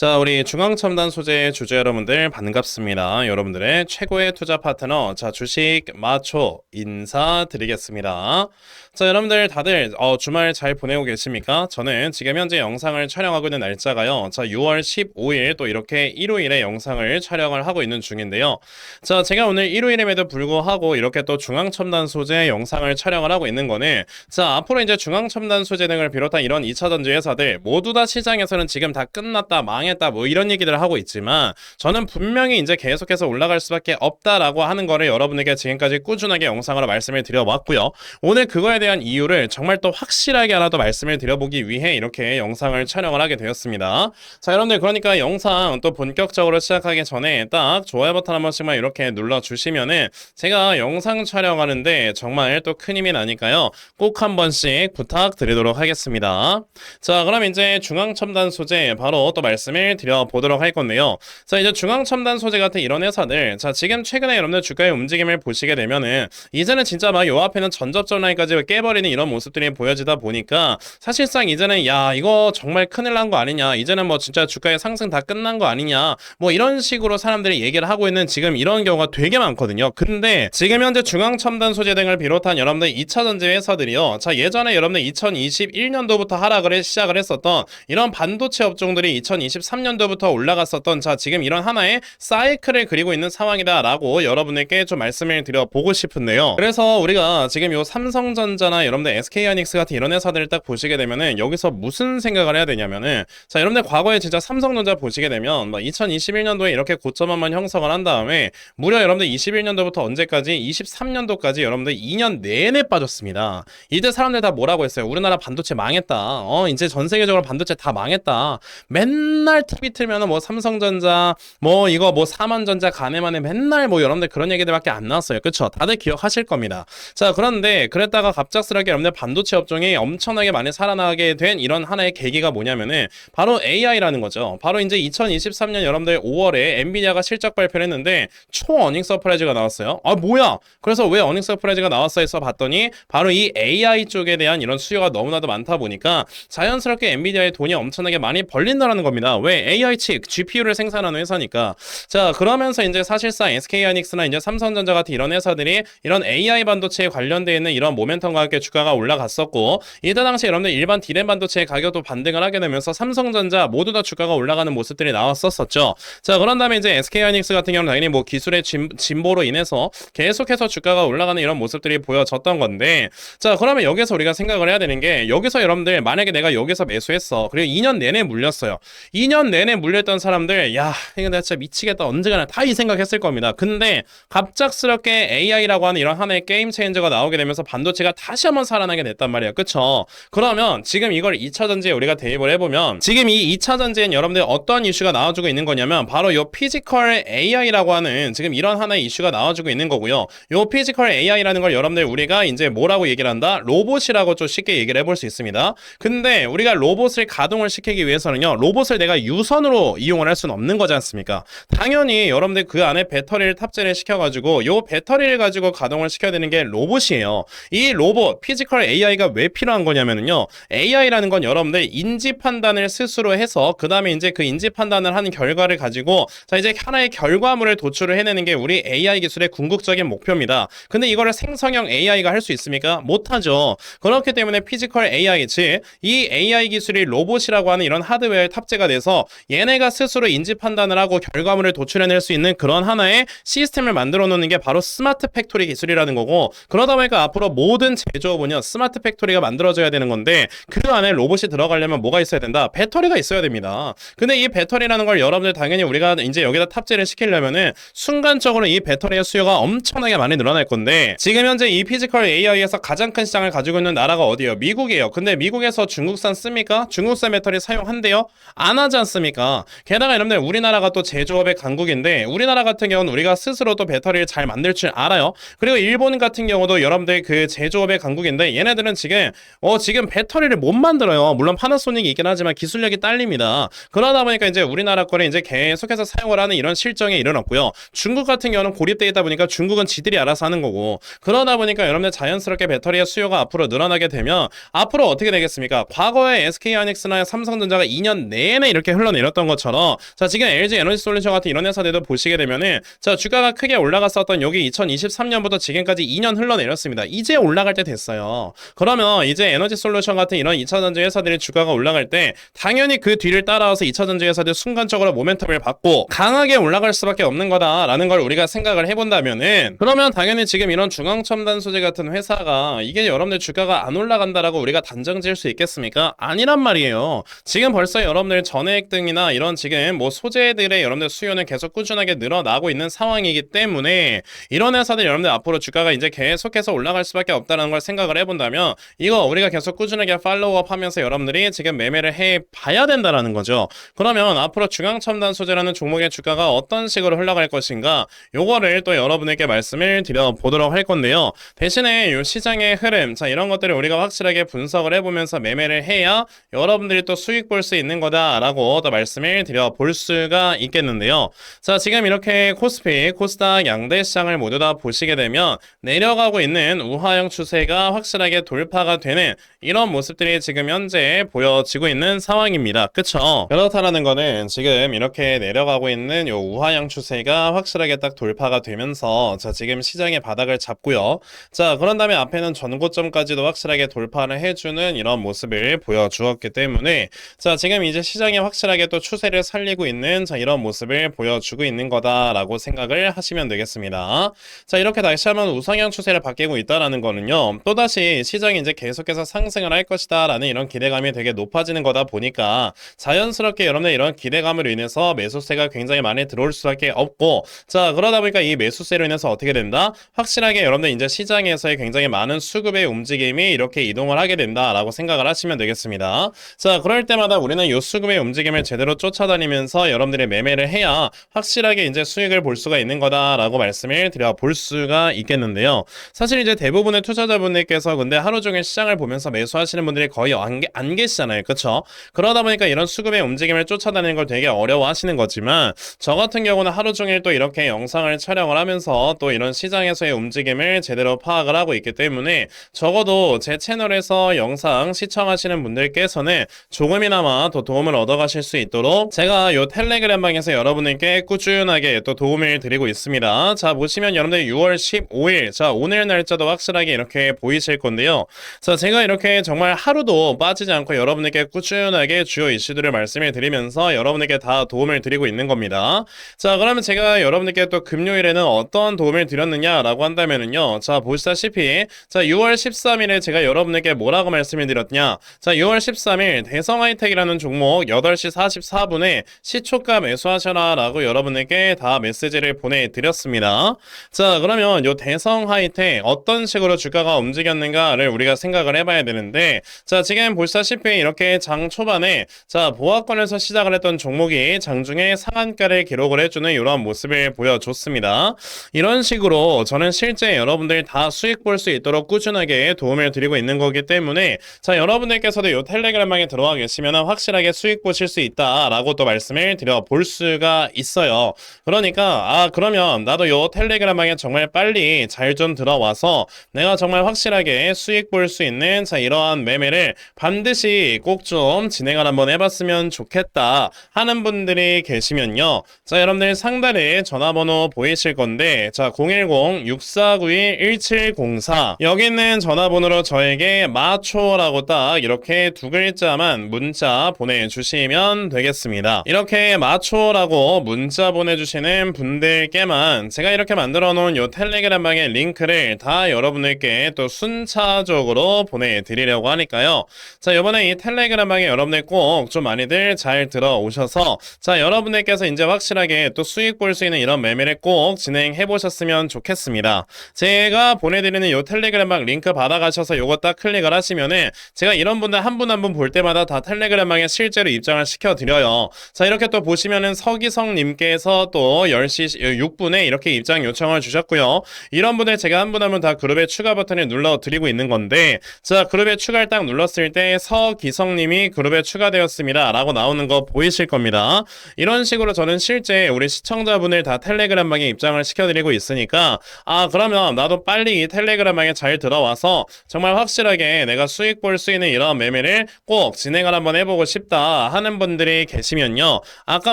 자, 우리 중앙첨단 소재 주주 여러분들 반갑습니다. 여러분들의 최고의 투자 파트너, 자, 주식 마초 인사드리겠습니다. 자, 여러분들 다들 어, 주말 잘 보내고 계십니까? 저는 지금 현재 영상을 촬영하고 있는 날짜가요. 자, 6월 15일 또 이렇게 일요일에 영상을 촬영을 하고 있는 중인데요. 자, 제가 오늘 일요일임에도 불구하고 이렇게 또 중앙첨단 소재 영상을 촬영을 하고 있는 거는 자, 앞으로 이제 중앙첨단 소재 등을 비롯한 이런 2차 전지 회사들 모두 다 시장에서는 지금 다 끝났다, 망했 다 뭐 이런 얘기들을 하고 있지만 저는 분명히 이제 계속해서 올라갈 수밖에 없다라고 하는 거를 여러분에게 지금까지 꾸준하게 영상으로 말씀을 드려왔고요. 오늘 그거에 대한 이유를 정말 또 확실하게 하나 더 말씀을 드려보기 위해 이렇게 영상을 촬영을 하게 되었습니다. 자, 여러분들 그러니까 영상 또 본격적으로 시작하기 전에 딱 좋아요 버튼 한 번씩만 이렇게 눌러주시면은 제가 영상 촬영하는데 정말 또 큰 힘이 나니까요. 꼭 한 번씩 부탁드리도록 하겠습니다. 자, 그럼 이제 중앙첨단 소재 바로 또 말씀을 드려보도록 할 건데요. 자, 이제 중앙첨단 소재 같은 이런 회사들, 자, 지금 최근에 여러분들 주가의 움직임을 보시게 되면은 이제는 진짜 막 요 앞에는 전접전 라인까지 깨버리는 이런 모습들이 보여지다 보니까 사실상 이제는 야, 이거 정말 큰일 난 거 아니냐. 이제는 뭐 진짜 주가의 상승 다 끝난 거 아니냐. 뭐 이런 식으로 사람들이 얘기를 하고 있는 지금 이런 경우가 되게 많거든요. 근데 지금 현재 중앙첨단 소재 등을 비롯한 여러분들 2차 전지 회사들이요. 자, 예전에 여러분들 2021년도부터 하락을 시작을 했었던 이런 반도체 업종들이 2023년도부터 올라갔었던 자, 지금 이런 하나의 사이클을 그리고 있는 상황이다라고 여러분에게 좀 말씀을 드려보고 싶은데요. 그래서 우리가 지금 요 삼성전자나 여러분들 SK하이닉스 같은 이런 회사들을 딱 보시게 되면은 여기서 무슨 생각을 해야 되냐면은 자, 여러분들 과거에 진짜 삼성전자 보시게 되면 막 2021년도에 이렇게 고점 한번 형성을 한 다음에 무려 여러분들 21년도부터 언제까지 23년도까지 여러분들 2년 내내 빠졌습니다. 이때 사람들 다 뭐라고 했어요? 우리나라 반도체 망했다. 어, 이제 전 세계적으로 반도체 다 망했다. 맨날 TV 틀면은 뭐 삼성전자, 뭐 이거 뭐 사만전자 가네만에 맨날 뭐 여러분들 그런 얘기들밖에 안 나왔어요. 그쵸? 다들 기억하실 겁니다. 자, 그런데 그랬다가 갑작스럽게 여러분들 반도체 업종이 엄청나게 많이 살아나게 된 이런 하나의 계기가 뭐냐면은 바로 AI라는 거죠. 바로 이제 2023년 여러분들 5월에 엔비디아가 실적 발표를 했는데 초 어닝 서프라이즈가 나왔어요. 아, 뭐야? 그래서 왜 어닝 서프라이즈가 나왔어 해서 봤더니 바로 이 AI 쪽에 대한 이런 수요가 너무나도 많다 보니까 자연스럽게 엔비디아의 돈이 엄청나게 많이 벌린다라는 겁니다. 왜 AI 칩 GPU를 생산하는 회사니까. 자, 그러면서 이제 사실상 SK하이닉스나 이제 삼성전자 같은 이런 회사들이 이런 AI 반도체에 관련되어 있는 이런 모멘텀과 함께 주가가 올라갔었고 이때 당시 여러분들 일반 디램 반도체의 가격도 반등을 하게 되면서 삼성전자 모두 다 주가가 올라가는 모습들이 나왔었었죠. 자, 그런 다음에 이제 SK하이닉스 같은 경우는 당연히 뭐 기술의 진, 진보로 인해서 계속해서 주가가 올라가는 이런 모습들이 보여졌던 건데 자, 그러면 여기서 우리가 생각을 해야 되는 게 여기서 여러분들 만약에 내가 여기서 매수했어. 그리고 2년 내내 물렸어요. 2년 내내 물렸던 사람들 야, 이거 내가 진짜 미치겠다. 언제가나 다 이 생각했을 겁니다. 근데 갑작스럽게 AI라고 하는 이런 하나의 게임 체인저가 나오게 되면서 반도체가 다시 한번 살아나게 됐단 말이에요. 그쵸? 그러면 지금 이걸 2차 전지에 우리가 대입을 해보면 지금 이 2차 전지엔 여러분들 어떤 이슈가 나와주고 있는 거냐면 바로 요 피지컬 AI라고 하는 지금 이런 하나의 이슈가 나와주고 있는 거고요. 요 피지컬 AI라는 걸 여러분들 우리가 이제 뭐라고 얘기를 한다? 로봇이라고 좀 쉽게 얘기를 해볼 수 있습니다. 근데 우리가 로봇을 가동을 시키기 위해서는요. 로봇을 내가 유선으로 이용을 할 수는 없는 거지 않습니까? 당연히 여러분들 그 안에 배터리를 탑재를 시켜가지고 요 배터리를 가지고 가동을 시켜야 되는 게 로봇이에요. 이 로봇 피지컬 AI가 왜 필요한 거냐면요. AI라는 건 여러분들 인지 판단을 스스로 해서 그 다음에 이제 그 인지 판단을 하는 결과를 가지고 자 이제 하나의 결과물을 도출을 해내는 게 우리 AI 기술의 궁극적인 목표입니다. 근데 이거를 생성형 AI가 할 수 있습니까? 못하죠. 그렇기 때문에 피지컬 AI 즉 이 AI 기술이 로봇이라고 하는 이런 하드웨어에 탑재가 돼서 얘네가 스스로 인지 판단을 하고 결과물을 도출해낼 수 있는 그런 하나의 시스템을 만들어 놓는 게 바로 스마트 팩토리 기술이라는 거고 그러다 보니까 앞으로 모든 제조업은요 스마트 팩토리가 만들어져야 되는 건데 그 안에 로봇이 들어가려면 뭐가 있어야 된다? 배터리가 있어야 됩니다. 근데 이 배터리라는 걸 여러분들 당연히 우리가 이제 여기다 탑재를 시키려면은 순간적으로 이 배터리의 수요가 엄청나게 많이 늘어날 건데 지금 현재 이 피지컬 AI에서 가장 큰 시장을 가지고 있는 나라가 어디예요? 미국이에요. 근데 미국에서 중국산 씁니까? 중국산 배터리 사용한대요? 안 하지 않습니까? 게다가 여러분들 우리나라가 또 제조업의 강국인데 우리나라 같은 경우는 우리가 스스로 또 배터리를 잘 만들 줄 알아요. 그리고 일본 같은 경우도 여러분들 그 제조업의 강국인데 얘네들은 지금 어 지금 배터리를 못 만들어요. 물론 파나소닉이 있긴 하지만 기술력이 딸립니다. 그러다 보니까 이제 우리나라 거를 이제 계속해서 사용을 하는 이런 실정에 이르렀고요. 중국 같은 경우는 고립되어 있다 보니까 중국은 지들이 알아서 하는 거고 그러다 보니까 여러분들 자연스럽게 배터리의 수요가 앞으로 늘어나게 되면 앞으로 어떻게 되겠습니까? 과거에 SK하이닉스나 삼성전자가 2년 내내 이렇게 이렇게 흘러내렸던 것처럼 자 지금 LG 에너지 솔루션 같은 이런 회사들도 보시게 되면은 자 주가가 크게 올라갔었던 여기 2023년부터 지금까지 2년 흘러내렸습니다. 이제 올라갈 때 됐어요. 그러면 이제 에너지 솔루션 같은 이런 2차전지 회사들의 주가가 올라갈 때 당연히 그 뒤를 따라와서 2차전지 회사들 순간적으로 모멘텀을 받고 강하게 올라갈 수밖에 없는 거다라는 걸 우리가 생각을 해본다면은 그러면 당연히 지금 이런 중앙첨단 소재 같은 회사가 이게 여러분들 주가가 안 올라간다라고 우리가 단정 지을 수 있겠습니까? 아니란 말이에요. 지금 벌써 여러분들 전 해액 등이나 이런 지금 뭐 소재들의 여러분들 수요는 계속 꾸준하게 늘어나고 있는 상황이기 때문에 이런 회사들 여러분들 앞으로 주가가 이제 계속해서 올라갈 수밖에 없다는 걸 생각을 해본다면 이거 우리가 계속 꾸준하게 팔로우업 하면서 여러분들이 지금 매매를 해 봐야 된다라는 거죠. 그러면 앞으로 중앙첨단 소재라는 종목의 주가가 어떤 식으로 흘러갈 것인가 요거를 또 여러분에게 말씀을 드려 보도록 할 건데요. 대신에 요 시장의 흐름 자 이런 것들을 우리가 확실하게 분석을 해보면서 매매를 해야 여러분들이 또 수익 볼 수 있는 거다라고 또 말씀을 드려 볼 수가 있겠는데요. 자 지금 이렇게 코스피, 코스닥 양대 시장을 모두 다 보시게 되면 내려가고 있는 우하형 추세가 확실하게 돌파가 되는 이런 모습들이 지금 현재 보여지고 있는 상황입니다. 그쵸? 그렇다라는 거는 지금 이렇게 내려가고 있는 요 우하형 추세가 확실하게 딱 돌파가 되면서 자 지금 시장의 바닥을 잡고요. 자 그런 다음에 앞에는 전고점까지도 확실하게 돌파를 해주는 이런 모습을 보여주었기 때문에 자 지금 이제 시장이 확실하게 또 추세를 살리고 있는 자 이런 모습을 보여주고 있는 거다라고 생각을 하시면 되겠습니다. 자 이렇게 다시 한번 우상향 추세를 바뀌고 있다라는 거는요. 또다시 시장이 이제 계속해서 상승을 할 것이다라는 이런 기대감이 되게 높아지는 거다 보니까 자연스럽게 여러분들 이런 기대감으로 인해서 매수세가 굉장히 많이 들어올 수밖에 없고 자 그러다 보니까 이 매수세로 인해서 어떻게 된다? 확실하게 여러분들 이제 시장에서의 굉장히 많은 수급의 움직임이 이렇게 이동을 하게 된다라고 생각을 하시면 되겠습니다. 자 그럴 때마다 우리는 이 수급의 움직임 을 제대로 쫓아다니면서 여러분들의 매매를 해야 확실하게 이제 수익을 볼 수가 있는 거다라고 말씀을 드려 볼 수가 있겠는데요. 사실 이제 대부분의 투자자분들께서 근데 하루 종일 시장을 보면서 매수하시는 분들이 거의 안, 계- 안 계시잖아요. 그쵸? 그러다 보니까 이런 수급의 움직임을 쫓아다니는 걸 되게 어려워하시는 거지만 저 같은 경우는 하루 종일 또 이렇게 영상을 촬영을 하면서 또 이런 시장에서의 움직임을 제대로 파악을 하고 있기 때문에 적어도 제 채널에서 영상 시청하시는 분들께서는 조금이나마 더 도움을 얻어가 실 수 있도록 제가 요 텔레그램 방에서 여러분들께 꾸준하게 또 도움을 드리고 있습니다. 자 보시면 여러분들 6월 15일 자 오늘 날짜도 확실하게 이렇게 보이실 건데요. 자 제가 이렇게 정말 하루도 빠지지 않고 여러분에게 꾸준하게 주요 이슈들을 말씀을 드리면서 여러분에게 다 도움을 드리고 있는 겁니다. 자 그러면 제가 여러분들께 또 금요일에는 어떤 도움을 드렸느냐라고 한다면은요. 자 보시다시피 자 6월 13일에 제가 여러분에게 뭐라고 말씀을 드렸냐. 자 6월 13일 대성 하이텍이라는 종목 8시 44분에 시초가 매수하셔라 라고 여러분에게 다 메시지를 보내드렸습니다. 자 그러면 요 대성 하이텍 어떤 식으로 주가가 움직였는가를 우리가 생각을 해봐야 되는데 자 지금 보시다시피 이렇게 장 초반에 자 보합권에서 시작을 했던 종목이 장중에 상한가를 기록을 해주는 이러한 모습을 보여줬습니다. 이런 식으로 저는 실제 여러분들 다 수익 볼 수 있도록 꾸준하게 도움을 드리고 있는 거기 때문에 자 여러분들께서도 요 텔레그램방에 들어와 계시면 확실하게 수익 보실 수 있다라고 또 말씀을 드려 볼 수가 있어요. 그러니까 아 그러면 나도 요 텔레그램방에 정말 빨리 잘 좀 들어와서 내가 정말 확실하게 수익 볼 수 있는 자 이러한 매매를 반드시 꼭 좀 진행을 한번 해봤으면 좋겠다 하는 분들이 계시면요. 자 여러분들 상단에 전화번호 보이실 건데 자 010-6491-1704 여기 있는 전화번호로 저에게 마초라고 딱 이렇게 두 글자만 문자 보내주시면 되겠습니다. 이렇게 마초라고 문자 보내주시는 분들께만 제가 이렇게 만들어 놓은 요 텔레그램 방의 링크를 다 여러분들께 또 순차적으로 보내드리려고 하니까요. 자, 이번에 이 텔레그램 방에 여러분들 꼭 좀 많이들 잘 들어오셔서 자, 여러분들께서 이제 확실하게 또 수익 볼 수 있는 이런 매매를 꼭 진행해 보셨으면 좋겠습니다. 제가 보내드리는 요 텔레그램 방 링크 받아가셔서 요거 딱 클릭을 하시면은 제가 이런 분들 한 분 한 분 볼 때마다 다 텔레그램 방에 실제로 입장을 시켜드려요. 자, 이렇게 또 보시면은 서기성님께서 또 10시 6분에 이렇게 입장 요청을 주셨고요. 이런 분들 제가 한 분 한 분 다 그룹에 추가 버튼을 눌러 드리고 있는 건데 자 그룹에 추가를 딱 눌렀을 때 서기성님이 그룹에 추가되었습니다 라고 나오는 거 보이실 겁니다 이런 식으로 저는 실제 우리 시청자분을 다 텔레그램 방에 입장을 시켜드리고 있으니까 아 그러면 나도 빨리 이 텔레그램 방에 잘 들어와서 정말 확실하게 내가 수익 볼 수 있는 이런 매매를 꼭 진행을 한번 해보고 싶다 하는 하는 분들이 계시면요. 아까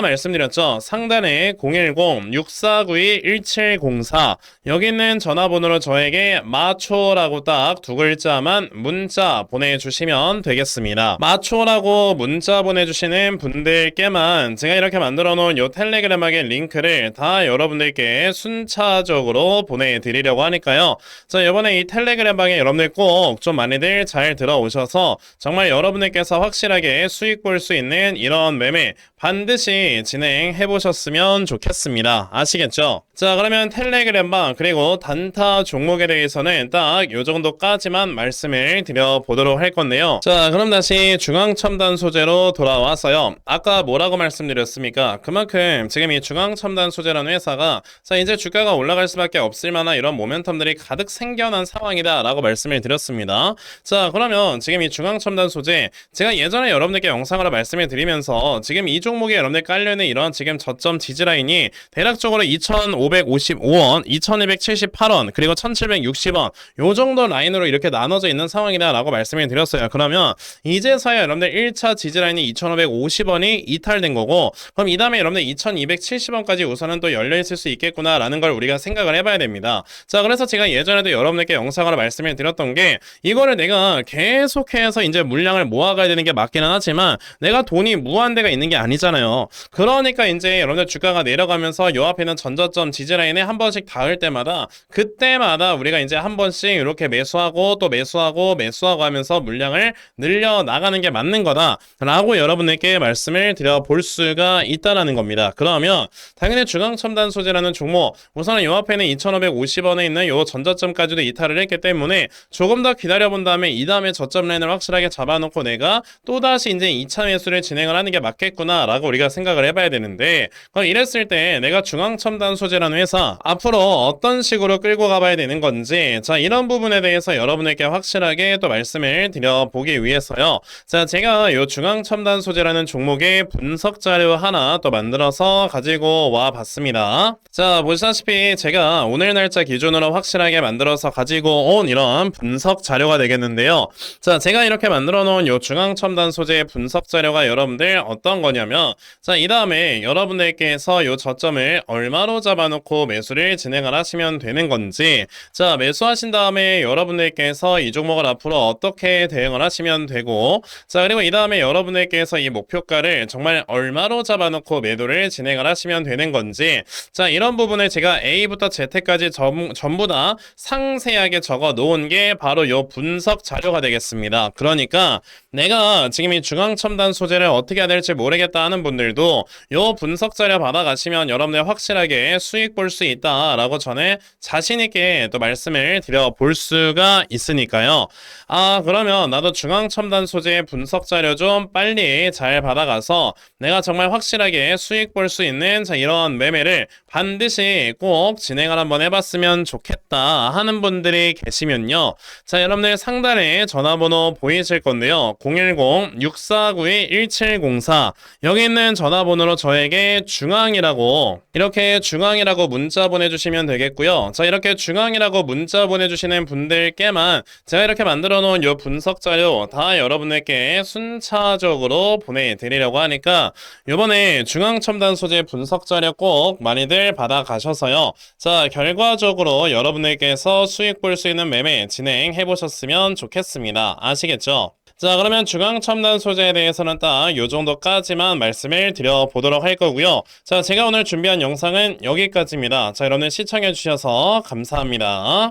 말씀드렸죠. 상단에 010-6492-1704 여기 있는 전화번호로 저에게 마초라고 딱 두 글자만 문자 보내주시면 되겠습니다. 마초라고 문자 보내주시는 분들께만 제가 이렇게 만들어 놓은 요 텔레그램하게 링크를 다 여러분들께 순차적으로 보내드리려고 하니까요. 자, 이번에 이 텔레그램 방에 여러분들 꼭 좀 많이들 잘 들어오셔서 정말 여러분들께서 확실하게 수익 볼 수 있는 이런 매매 반드시 진행해 보셨으면 좋겠습니다. 아시겠죠? 자, 그러면 텔레그램 방 그리고 단타 종목에 대해서는 딱 요 정도까지만 말씀을 드려 보도록 할 건데요. 자, 그럼 다시 중앙 첨단 소재로 돌아와서요. 아까 뭐라고 말씀드렸습니까? 그만큼 지금 이 중앙 첨단 소재라는 회사가 자, 이제 주가가 올라갈 수밖에 없을 만한 이런 모멘텀들이 가득 생겨난 상황이다라고 말씀을 드렸습니다. 자, 그러면 지금 이 중앙 첨단 소재 제가 예전에 여러분들께 영상으로 말씀을 드리면서 지금 이 종목에 여러분들 깔려있는 이런 지금 저점 지지라인이 대략적으로 2,555원, 2,278원, 그리고 1,760원 요 정도 라인으로 이렇게 나눠져 있는 상황이다라고 말씀을 드렸어요. 그러면 이제서야 여러분들 1차 지지라인이 2,550원이 이탈된 거고 그럼 이 다음에 여러분들 2,270원까지 우선은 또 열려 있을 수 있겠구나라는 걸 우리가 생각을 해봐야 됩니다. 자, 그래서 제가 예전에도 여러분들께 영상으로 말씀을 드렸던 게 이거를 내가 계속해서 이제 물량을 모아가야 되는 게 맞기는 하지만 내가 돈이 무한대가 있는 게 아니 잖아요. 그러니까 이제 여러분들 주가가 내려가면서 요 앞에 있는 전저점 지지라인에 한 번씩 닿을 때마다 그때마다 우리가 이제 한 번씩 이렇게 매수하고 또 매수하고 매수하고 하면서 물량을 늘려 나가는 게 맞는 거다라고 여러분들께 말씀을 드려 볼 수가 있다라는 겁니다. 그러면 당연히 중앙 첨단 소재라는 종목 우선은 요 앞에는 2,550원에 있는 요 전저점까지도 이탈을 했기 때문에 조금 더 기다려 본 다음에 이 다음에 저점 라인을 확실하게 잡아놓고 내가 또 다시 이제 2차 매수를 진행을 하는 게 맞겠구나 라고 우리가 생각을 해봐야 되는데 그럼 이랬을 때 내가 중앙 첨단 소재라는 회사 앞으로 어떤 식으로 끌고 가봐야 되는 건지 자 이런 부분에 대해서 여러분에게 확실하게 또 말씀을 드려보기 위해서요. 자 제가 요 중앙 첨단 소재라는 종목의 분석 자료 하나 또 만들어서 가지고 와 봤습니다. 자 보시다시피 제가 오늘 날짜 기준으로 확실하게 만들어서 가지고 온 이런 분석 자료가 되겠는데요. 자 제가 이렇게 만들어 놓은 요 중앙 첨단 소재의 분석 자료가 여러분들 어떤 거냐면 자 이 다음에 여러분들께서 요 저점을 얼마로 잡아놓고 매수를 진행을 하시면 되는 건지 자 매수하신 다음에 여러분들께서 이 종목을 앞으로 어떻게 대응을 하시면 되고 자 그리고 이 다음에 여러분들께서 이 목표가를 정말 얼마로 잡아놓고 매도를 진행을 하시면 되는 건지 자 이런 부분을 제가 A부터 Z까지 전, 전부 다 상세하게 적어 놓은 게 바로 요 분석 자료가 되겠습니다. 그러니까 내가 지금 이 중앙 첨단 소재를 어떻게 해야 될지 모르겠다 하는 분들도 요 분석 자료 받아가시면 여러분들 확실하게 수익 볼 수 있다라고 전에 자신 있게 또 말씀을 드려 볼 수가 있으니까요. 아 그러면 나도 중앙 첨단 소재의 분석 자료 좀 빨리 잘 받아가서 내가 정말 확실하게 수익 볼 수 있는 자 이런 매매를 반드시 꼭 진행을 한번 해봤으면 좋겠다 하는 분들이 계시면요. 자 여러분들 상단에 전화번호 보이실 건데요. 010-6492-1704 여기 있는 전화번호로 저에게 중앙이라고 이렇게 중앙이라고 문자 보내주시면 되겠고요. 자 이렇게 중앙이라고 문자 보내주시는 분들께만 제가 이렇게 만들어 놓은 요 분석 자료 다 여러분들께 순차적으로 보내드리려고 하니까 요번에 중앙 첨단 소재 분석 자료 꼭 많이들 받아 가셔서요. 자 결과적으로 여러분들께서 수익 볼 수 있는 매매 진행해 보셨으면 좋겠습니다. 아시겠죠? 자 그러면 중앙 첨단 소재에 대해서는 딱 요 정도까지만 말씀을 드려보도록 할 거고요. 자 제가 오늘 준비한 영상은 여기까지입니다. 자 여러분 시청해 주셔서 감사합니다.